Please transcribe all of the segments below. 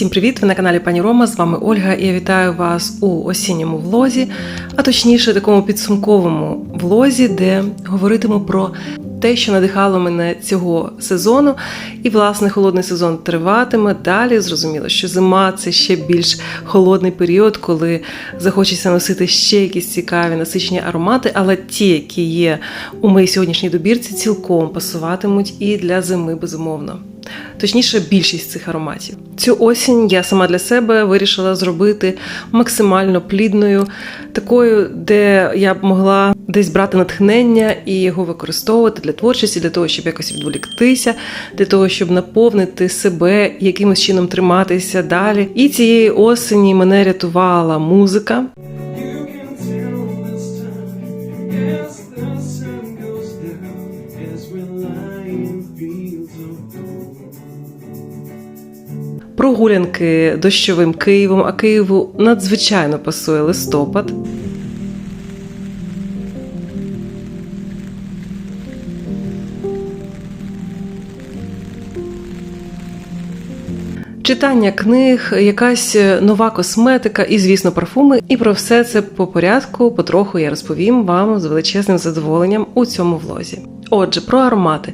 Всім привіт! Ви на каналі Пані Рома. З вами Ольга. і Я вітаю вас у осінньому влозі, а точніше, такому підсумковому влозі, де говоритиму про те, що надихало мене цього сезону. І, власне, холодний сезон триватиме. Далі зрозуміло, що зима це ще більш холодний період, коли захочеться носити ще якісь цікаві насичені аромати, але ті, які є у моїй сьогоднішній добірці, цілком пасуватимуть і для зими, безумовно. Точніше, більшість цих ароматів. Цю осінь я сама для себе вирішила зробити максимально плідною, такою, де я б могла десь брати натхнення і його використовувати для творчості, для того, щоб якось відволіктися, для того, щоб наповнити себе, якимось чином триматися далі. І цієї осені мене рятувала музика. Прогулянки дощовим Києвом, а Києву надзвичайно пасує листопад. Читання книг, якась нова косметика і, звісно, парфуми. І про все це по порядку потроху я розповім вам з величезним задоволенням у цьому влозі. Отже, про аромати.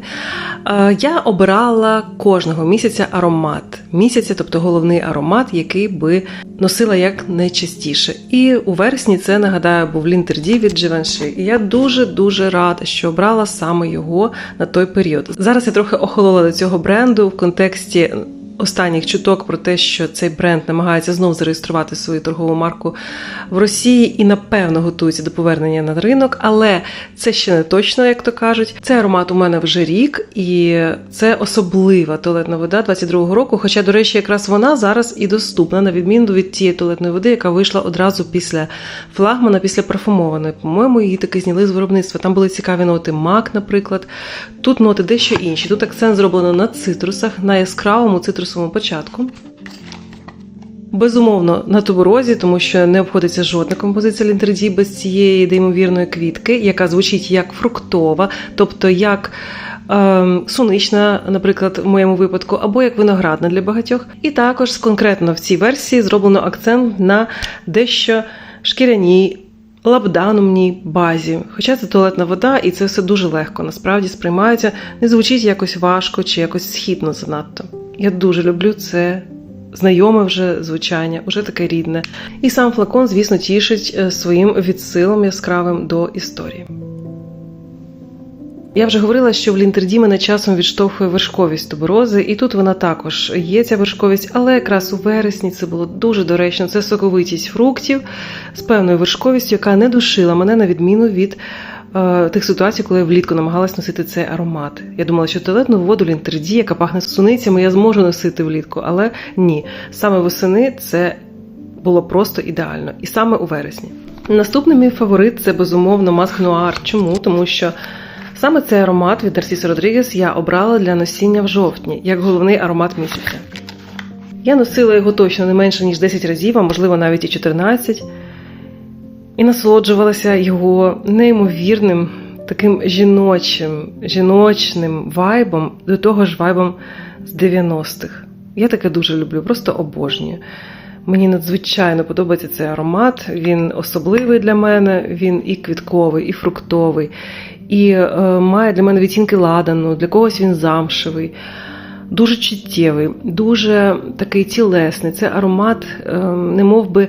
Е, Я обирала кожного місяця аромат місяця, тобто головний аромат, який би носила як найчастіше. І у вересні це нагадаю був Лінтерді від Givenchy. І я дуже дуже рада, що обрала саме його на той період. Зараз я трохи охолола до цього бренду в контексті останніх чуток про те, що цей бренд намагається знов зареєструвати свою торгову марку в Росії і напевно готується до повернення на ринок, але це ще не точно, як то кажуть. Цей аромат у мене вже рік, і це особлива туалетна вода 22-го року. Хоча, до речі, якраз вона зараз і доступна, на відміну від тієї туалетної води, яка вийшла одразу після флагмана, після парфумованої. По-моєму, її таки зняли з виробництва. Там були цікаві ноти мак, наприклад. Тут ноти дещо інші. Тут акцент зроблено на цитрусах, на яскравому цитрусовому початку. Безумовно, на туберозі, тому що не обходиться жодна композиція лінтерді без цієї неймовірної квітки, яка звучить як фруктова, тобто як е, сунична, наприклад, в моєму випадку, або як виноградна для багатьох. І також конкретно в цій версії зроблено акцент на дещо шкіряній. Лабданумній базі, хоча це туалетна вода, і це все дуже легко насправді сприймається, не звучить якось важко чи якось східно занадто. Я дуже люблю це знайоме вже звучання, уже таке рідне. І сам флакон, звісно, тішить е, своїм відсилом яскравим до історії. Я вже говорила, що в лінтерді мене часом відштовхує вершковість туберози, і тут вона також є ця вершковість, але якраз у вересні це було дуже доречно. Це соковитість фруктів з певною вершковістю, яка не душила мене на відміну від тих ситуацій, коли я влітку намагалась носити цей аромат. Я думала, що туалетну воду лінтерді, яка пахне суницями, я зможу носити влітку, але ні. Саме восени це було просто ідеально, і саме у вересні. Наступний мій фаворит це безумовно маск нуар. Чому? Тому що саме цей аромат від Нарсіса Родрігес я обрала для носіння в жовтні як головний аромат місяця. Я носила його точно не менше ніж 10 разів, а можливо навіть і 14, і насолоджувалася його неймовірним, таким жіночим, жіночним вайбом, до того ж вайбом з 90-х. Я таке дуже люблю, просто обожнюю. Мені надзвичайно подобається цей аромат. Він особливий для мене, він і квітковий, і фруктовий, і е, має для мене відтінки ладану, для когось він замшевий, дуже чуттєвий, дуже такий тілесний. Це аромат, е, не мов би,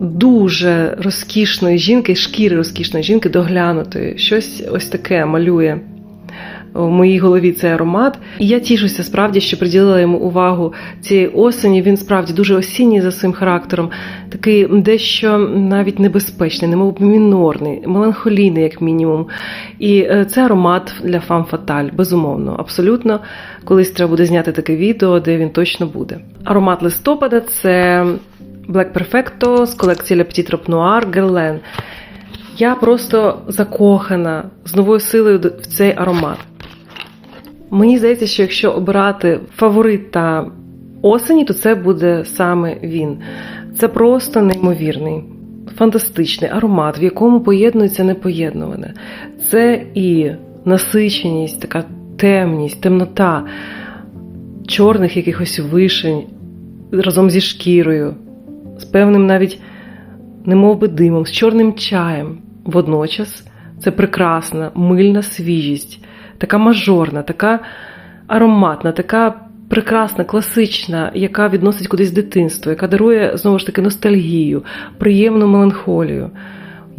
дуже розкішної жінки, шкіри розкішної жінки, доглянутої. Щось ось таке малює в моїй голові цей аромат. І я тішуся справді, що приділила йому увагу цієї осені. Він справді дуже осінній за своїм характером, такий дещо навіть небезпечний, немов мінорний, меланхолійний, як мінімум. І е, це аромат для фам фаталь, безумовно, абсолютно. Колись треба буде зняти таке відео, де він точно буде. Аромат листопада це Black Perfecto з колекції Le Petit Trop Noir Guerlain. Я просто закохана з новою силою в цей аромат. Мені здається, що якщо обирати фаворита осені, то це буде саме він. Це просто неймовірний, фантастичний аромат, в якому поєднується непоєднуване. Це і насиченість, така темність, темнота чорних якихось вишень, разом зі шкірою, з певним навіть немов би димом, з чорним чаєм. Водночас це прекрасна, мильна свіжість, така мажорна, така ароматна, така прекрасна, класична, яка відносить кудись дитинство, яка дарує знову ж таки ностальгію, приємну меланхолію.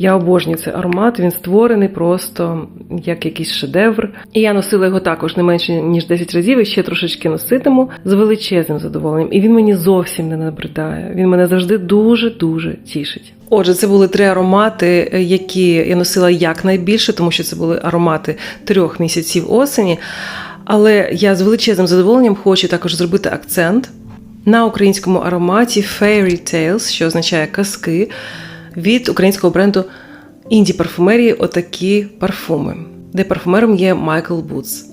Я обожнюю цей аромат, він створений просто як якийсь шедевр. І я носила його також не менше ніж 10 разів і ще трошечки носитиму з величезним задоволенням. І він мені зовсім не набридає. Він мене завжди дуже-дуже тішить. Отже, це були три аромати, які я носила якнайбільше, тому що це були аромати трьох місяців осені. Але я з величезним задоволенням хочу також зробити акцент на українському ароматі Fairy Tales, що означає казки, від українського бренду інді парфумерії отакі парфуми, де парфумером є Майкл Бутс.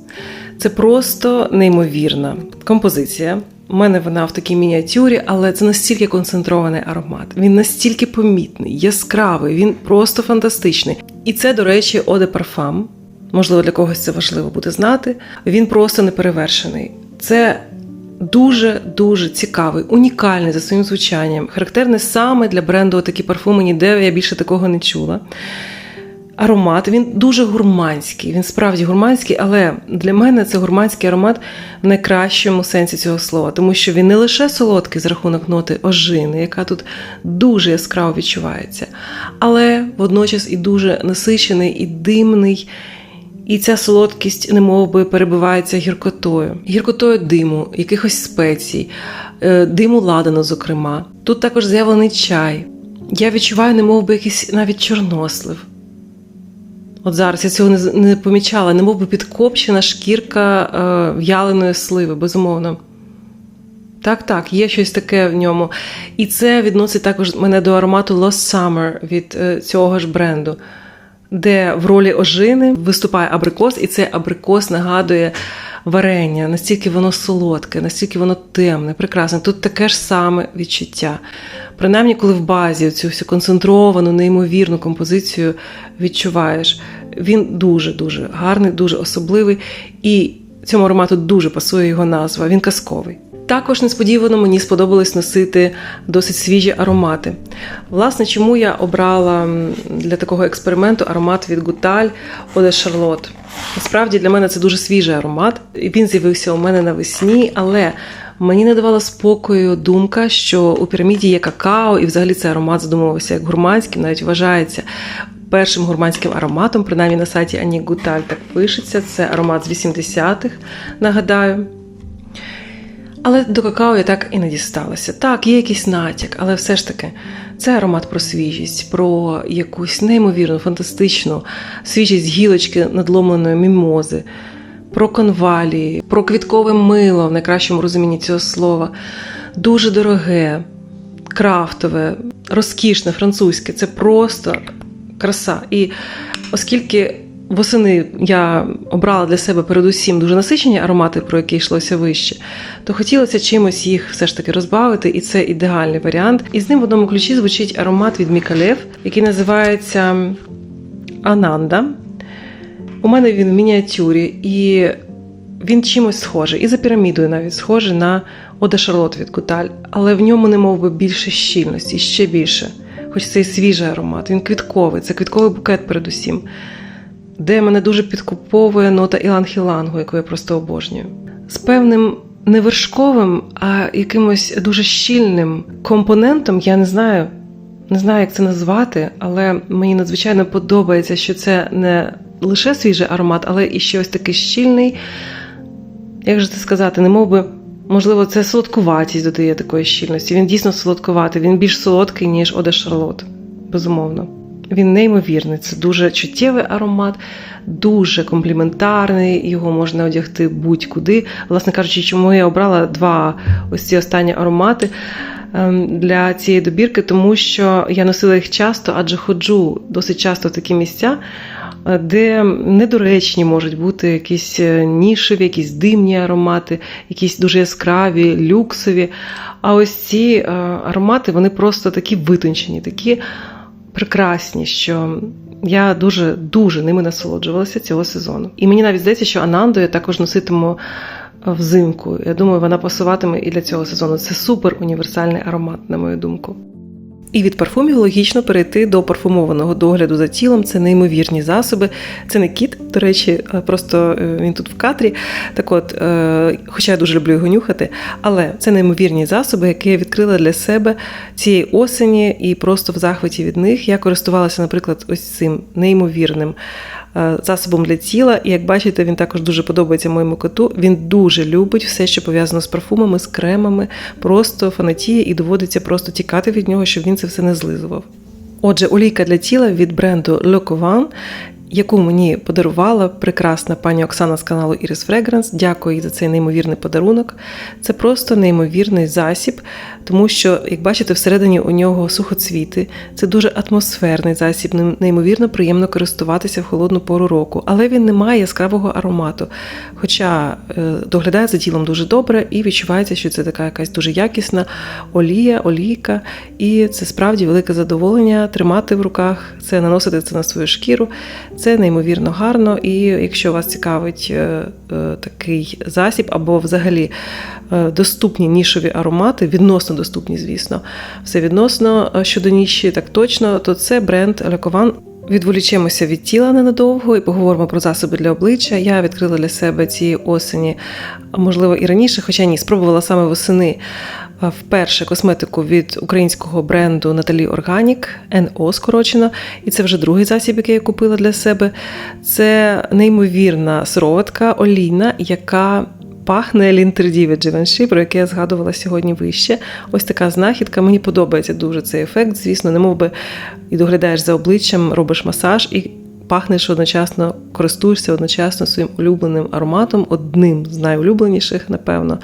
Це просто неймовірна композиція. У мене вона в такій мініатюрі, але це настільки концентрований аромат. Він настільки помітний, яскравий, він просто фантастичний. І це, до речі, Оде Парфам. Можливо, для когось це важливо буде знати. Він просто неперевершений. Це дуже дуже цікавий, унікальний за своїм звучанням, характерний саме для бренду такі парфуми, ніде я більше такого не чула. Аромат він дуже гурманський, він справді гурманський, але для мене це гурманський аромат в найкращому сенсі цього слова, тому що він не лише солодкий за рахунок ноти ожини, яка тут дуже яскраво відчувається, але водночас і дуже насичений, і димний. І ця солодкість немов би перебивається гіркотою, гіркотою диму, якихось спецій, е, диму ладану, зокрема. Тут також з'явлений чай. Я відчуваю, немов би якийсь навіть чорнослив. От зараз я цього не, не помічала, немов би підкопчена шкірка е, в'яленої сливи, безумовно. Так, так, є щось таке в ньому. І це відносить також мене до аромату Lost Summer від е, цього ж бренду де в ролі ожини виступає абрикос, і цей абрикос нагадує варення, настільки воно солодке, настільки воно темне, прекрасне. Тут таке ж саме відчуття. Принаймні, коли в базі цю всю концентровану, неймовірну композицію відчуваєш, він дуже-дуже гарний, дуже особливий, і цьому аромату дуже пасує його назва. Він казковий. Також несподівано мені сподобалось носити досить свіжі аромати. Власне, чому я обрала для такого експерименту аромат від Гуталь Оде Шарлот. Насправді для мене це дуже свіжий аромат. Він з'явився у мене навесні, але мені не давала спокою думка, що у піраміді є какао, і взагалі цей аромат задумувався як гурманським, навіть вважається. Першим гурманським ароматом, принаймні на сайті Ані Гуталь так пишеться. Це аромат з 80-х, нагадаю. Але до какао я так і не дісталася. Так, є якийсь натяк, але все ж таки це аромат про свіжість, про якусь неймовірну, фантастичну свіжість гілочки надломленої мімози, про конвалії, про квіткове мило в найкращому розумінні цього слова. Дуже дороге, крафтове, розкішне, французьке це просто краса. І оскільки восени я обрала для себе передусім дуже насичені аромати, про які йшлося вище, то хотілося чимось їх все ж таки розбавити, і це ідеальний варіант. І з ним в одному ключі звучить аромат від Мікалев, який називається Ананда. У мене він в мініатюрі, і він чимось схожий. І за пірамідою навіть схожий на Ода Шарлот від Куталь, але в ньому не мов би більше щільності, ще більше. Хоч це і свіжий аромат, він квітковий, це квітковий букет передусім де мене дуже підкуповує нота Ілан-Хілангу, яку я просто обожнюю. З певним не вершковим, а якимось дуже щільним компонентом, я не знаю, не знаю, як це назвати, але мені надзвичайно подобається, що це не лише свіжий аромат, але і ще ось такий щільний. Як же це сказати, не мов би, можливо, це солодкуватість додає такої щільності. Він дійсно солодкуватий, він більш солодкий, ніж Ода Шарлот, безумовно. Він неймовірний, це дуже чуттєвий аромат, дуже компліментарний, його можна одягти будь-куди. Власне кажучи, чому я обрала два ось ці останні аромати ем, для цієї добірки, тому що я носила їх часто, адже ходжу досить часто в такі місця, е, де недоречні можуть бути якісь е, нішеві, якісь димні аромати, якісь дуже яскраві, люксові. А ось ці е, аромати вони просто такі витончені, такі прекрасні, що я дуже дуже ними насолоджувалася цього сезону. І мені навіть здається, що Ананду я також носитиму взимку. Я думаю, вона пасуватиме і для цього сезону. Це супер універсальний аромат, на мою думку. І від парфумів логічно перейти до парфумованого догляду за тілом. Це неймовірні засоби. Це не кіт, до речі, просто е, він тут в кадрі. Так от, е, хоча я дуже люблю його нюхати, але це неймовірні засоби, які я відкрила для себе цієї осені і просто в захваті від них. Я користувалася, наприклад, ось цим неймовірним засобом для тіла. І як бачите, він також дуже подобається моєму коту. Він дуже любить все, що пов'язано з парфумами, з кремами, просто фанатіє і доводиться просто тікати від нього, щоб він це все не злизував. Отже, олійка для тіла від бренду Le Couvent, яку мені подарувала прекрасна пані Оксана з каналу Iris Fragrance. Дякую їй за цей неймовірний подарунок. Це просто неймовірний засіб, тому що, як бачите, всередині у нього сухоцвіти. Це дуже атмосферний засіб, неймовірно приємно користуватися в холодну пору року, але він не має яскравого аромату. Хоча е, доглядає за тілом дуже добре і відчувається, що це така якась дуже якісна олія, олійка, і це справді велике задоволення тримати в руках це, наносити це на свою шкіру. Це неймовірно гарно. І якщо вас цікавить е, е, такий засіб, або взагалі е, доступні нішові аромати, відносно доступні, звісно, все відносно щодо ніші, так точно, то це бренд Лекован. Відволічемося від тіла ненадовго і поговоримо про засоби для обличчя. Я відкрила для себе цієї осені, можливо, і раніше, хоча ні, спробувала саме восени вперше косметику від українського бренду Наталі Органік, НО скорочено. І це вже другий засіб, який я купила для себе. Це неймовірна сироватка олійна, яка пахне лінтерді від про яке я згадувала сьогодні вище. Ось така знахідка. Мені подобається дуже цей ефект. Звісно, не мов би і доглядаєш за обличчям, робиш масаж і. Пахнеш одночасно, користуєшся одночасно своїм улюбленим ароматом, одним з найулюбленіших, напевно.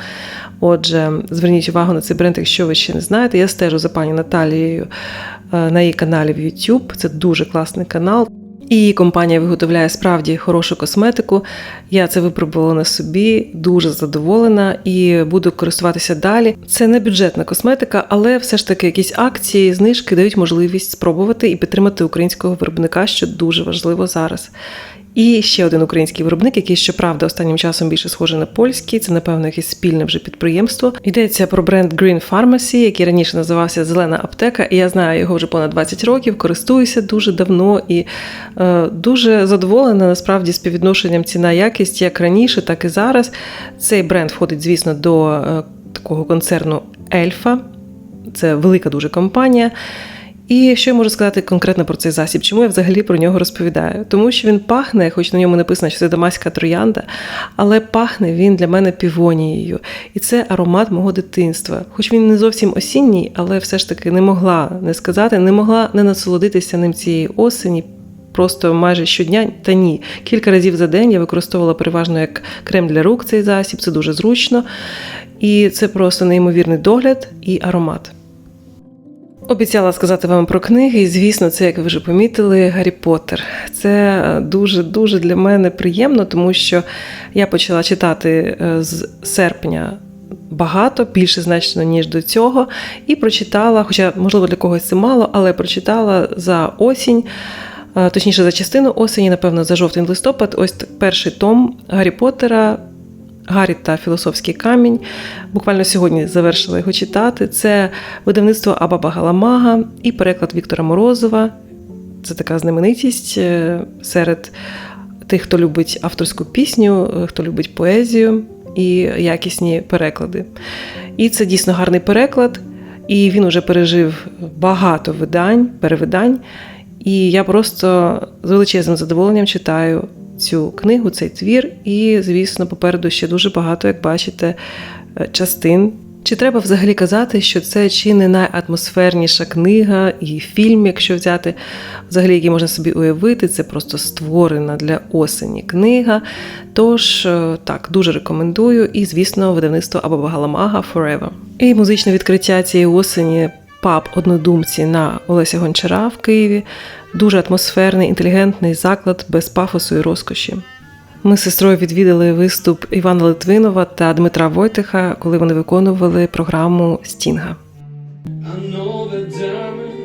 Отже, зверніть увагу на цей бренд, якщо ви ще не знаєте. Я стежу за пані Наталією е, на її каналі в YouTube. Це дуже класний канал. І компанія виготовляє справді хорошу косметику. Я це випробувала на собі, дуже задоволена і буду користуватися далі. Це не бюджетна косметика, але все ж таки якісь акції, знижки дають можливість спробувати і підтримати українського виробника, що дуже важливо зараз. І ще один український виробник, який щоправда останнім часом більше схожий на польський. Це напевно якесь спільне вже підприємство. Йдеться про бренд Green Pharmacy, який раніше називався Зелена аптека. І я знаю його вже понад 20 років. Користуюся дуже давно і е, дуже задоволена насправді співвідношенням ціна якість як раніше, так і зараз. Цей бренд входить, звісно, до е, такого концерну Ельфа. Це велика дуже компанія. І що я можу сказати конкретно про цей засіб? Чому я взагалі про нього розповідаю? Тому що він пахне, хоч на ньому написано, що це дамаська троянда, але пахне він для мене півонією. І це аромат мого дитинства. Хоч він не зовсім осінній, але все ж таки не могла не сказати, не могла не насолодитися ним цієї осені. Просто майже щодня, та ні, кілька разів за день я використовувала переважно як крем для рук цей засіб, це дуже зручно. І це просто неймовірний догляд і аромат. Обіцяла сказати вам про книги, і звісно, це, як ви вже помітили, Гаррі Поттер. Це дуже дуже для мене приємно, тому що я почала читати е, з серпня. Багато, більше значно, ніж до цього, і прочитала, хоча, можливо, для когось це мало, але прочитала за осінь, е, точніше, за частину осені, напевно, за жовтень листопад, ось перший том Гаррі Поттера Гаррі та філософський камінь. Буквально сьогодні завершила його читати. Це видавництво Абаба Галамага і переклад Віктора Морозова. Це така знаменитість е, серед тих, хто любить авторську пісню, е, хто любить поезію і якісні переклади. І це дійсно гарний переклад, і він уже пережив багато видань, перевидань. І я просто з величезним задоволенням читаю цю книгу, цей твір, і, звісно, попереду ще дуже багато, як бачите, е, частин. Чи треба взагалі казати, що це чи не найатмосферніша книга і фільм, якщо взяти, взагалі, який можна собі уявити, це просто створена для осені книга. Тож, е, так, дуже рекомендую. І, звісно, видавництво Абаба Галамага Forever. І музичне відкриття цієї осені паб однодумці на Олеся Гончара в Києві. Дуже атмосферний, інтелігентний заклад без пафосу і розкоші. Ми з сестрою відвідали виступ Івана Литвинова та Дмитра Войтиха, коли вони виконували програму Стінга. I know that diamonds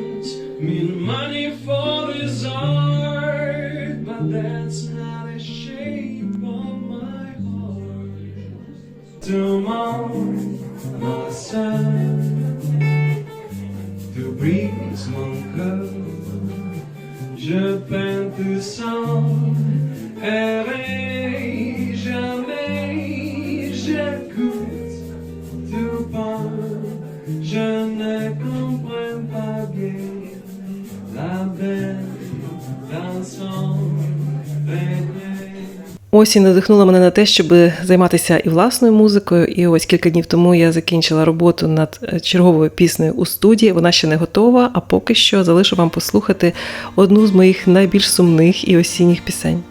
Je peins tout sans errer jamais. J'écoute tout parle Je ne comprends pas bien. La belle dans son Осінь надихнула мене на те, щоб займатися і власною музикою. І ось кілька днів тому я закінчила роботу над е, черговою піснею у студії. Вона ще не готова, а поки що залишу вам послухати одну з моїх найбільш сумних і осінніх пісень.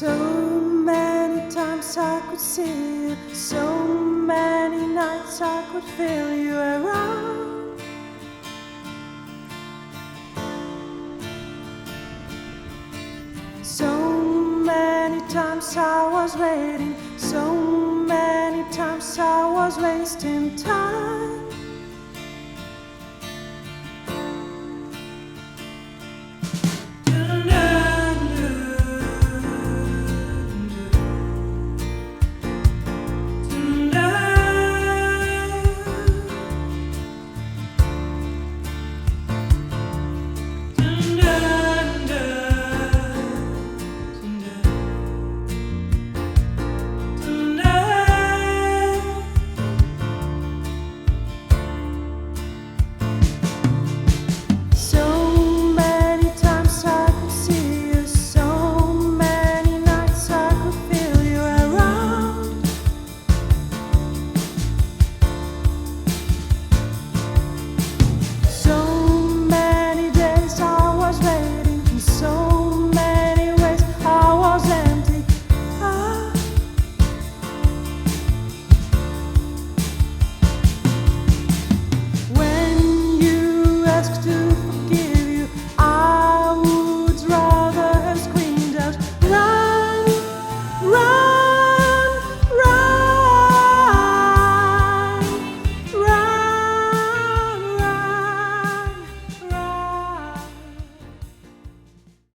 So many times I could see you, so many I feel you around. So many times I was waiting, so many times I was wasting time.